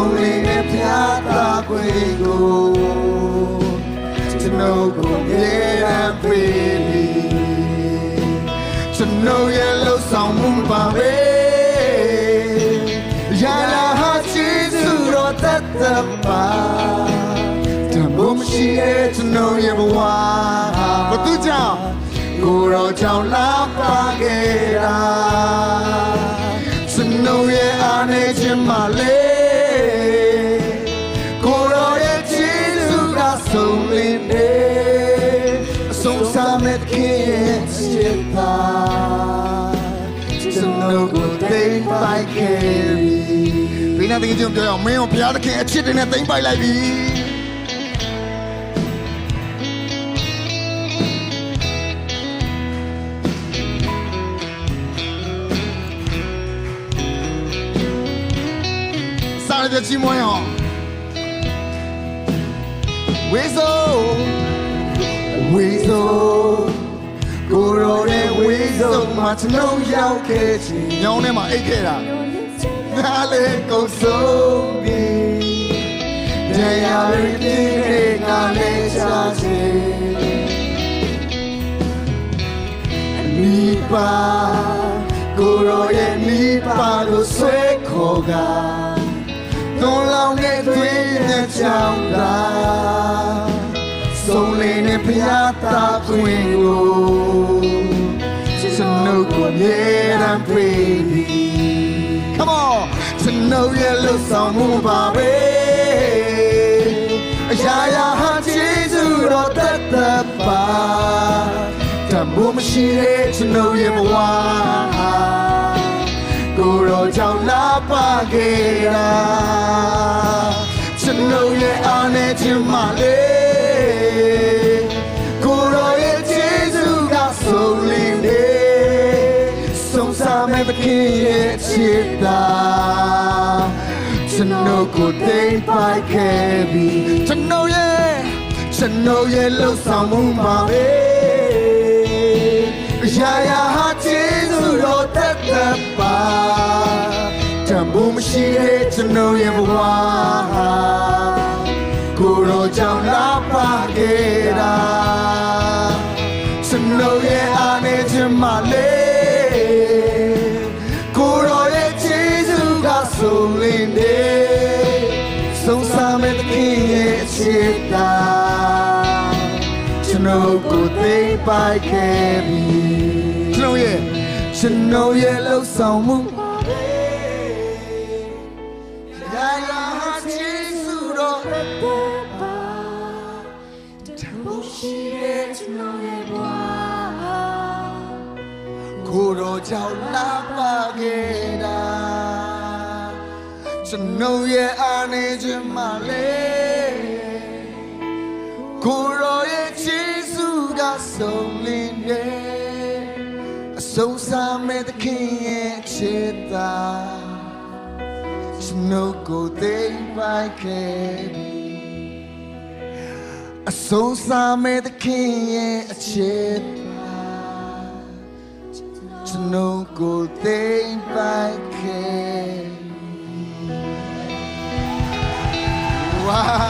ဆုံးလေးနဲ့ပြာတာခွေကိုကျွန်တော်ကိုမြေရန်ပေးပြီကျွန်တော်ရဲ့လှဆောင်မှုပါပဲရာလာဟာချီစုတော့တတ်တပါတမမရှိရဲ့ကျွန်တော်ရဲ့ဘဝဘသူကြောင့်ကိုယ်တော်ကြောင့်လာပါခဲ့ ကျွန်တော်ကိုသိမ်းပိုက်ခဲ့ပြီဒီနေ့တကယ်ချင်းပြောရအောင်မင်းကိုဘုရားသခင်အချစ်တွေနဲ့သိမ့်ပိုက်လိုက်ပြီစားရတဲ့ချီးမွမ်းအောင်ဝေဆိုးဝေဆုံးကိုရောတဲ့ဝေ ဆုံးမှာကျွန်တော်ရောက်ခဲ့ခြင်းညောင်းထဲမှာအိတ်ခဲ့တာငါလေးကုန်ဆုံးပြီတရားရည်ပြည့်တဲ့ငါလေးချာခြင်းမိပါကိုရောရဲ့မိပါကိုဆွဲခေါ်ကသွန်လောင်းတဲ့သွေးနဲ့ချောင်းလာဆုံးလေးနဲ့ဖျားတာခွင်ကိုကျွ န်တော်ကိုမြေရန်ပြေးပြီ Come on ကျွန်တော်ရဲ့လှဆောင်မှုပါပဲအရာရာဟာကျေးဇူးတော်တတ်တတ်ပါတမိုးမရှိတဲ့ကျွန်တော်ရဲ့ဘဝကိုယ်တော်ကြောင့်လာပါခဲ့တာကျွန်တော်ရဲ့အားနဲ့ခြင်းမလေး ဆုံးစားမဲ့သခင်ရဲ့ချစ်တာကျွန်တော်ကိုတိမ်ပိုက်ခဲ့ပြီကျွန်တော်ရဲ့ကျွန်တော်ရဲ့လှုပ်ဆောင်မှုမှာပဲအရာရာဟာကျေးဇူးတော်သက်သက်ပါတံမိုးမရှိတဲ့ကျွန်တော်ရဲ့ဘဝကိုယ်တော်ကြောင့်လာပါခဲ့တာကျွန်တော်ရဲ့အားနဲ့ခြင်းမလေး ဆုံးလင်းနေဆုံးစားမဲ့သခင်ရဲ့အချစ်တာကျွန်တော်ကိုသိမ်းပိုက်ခဲ့ပြီကျွန်တော်ရဲ့ကျွန်တော်ရဲ့လှုပ်ဆောင်မှုရာရာဟာကျေးဇူးတော်ရှိရဲ့ကျွန်တော်ရဲ့ဘဝကိုယ်တော်ကြောင့်လာပါခဲ့တာ ကျွန်တော်ရဲ့အားနေခြင်းမလေးကိုယ်တော်ရဲ့ကျေးဇူးကဆုံးလင်းတယ်အဆုံးစားမဲ့သခင်ရဲ့ချစ်တာကျွန်တော်ကိုသိမ်းပိုက်ခဲ့ပြီအဆုံးစားမဲ့သခင်ရဲ့အချစ်ပါကျွန်တော်ကိုသိမ်းပိုက်ခဲ့ ဝါ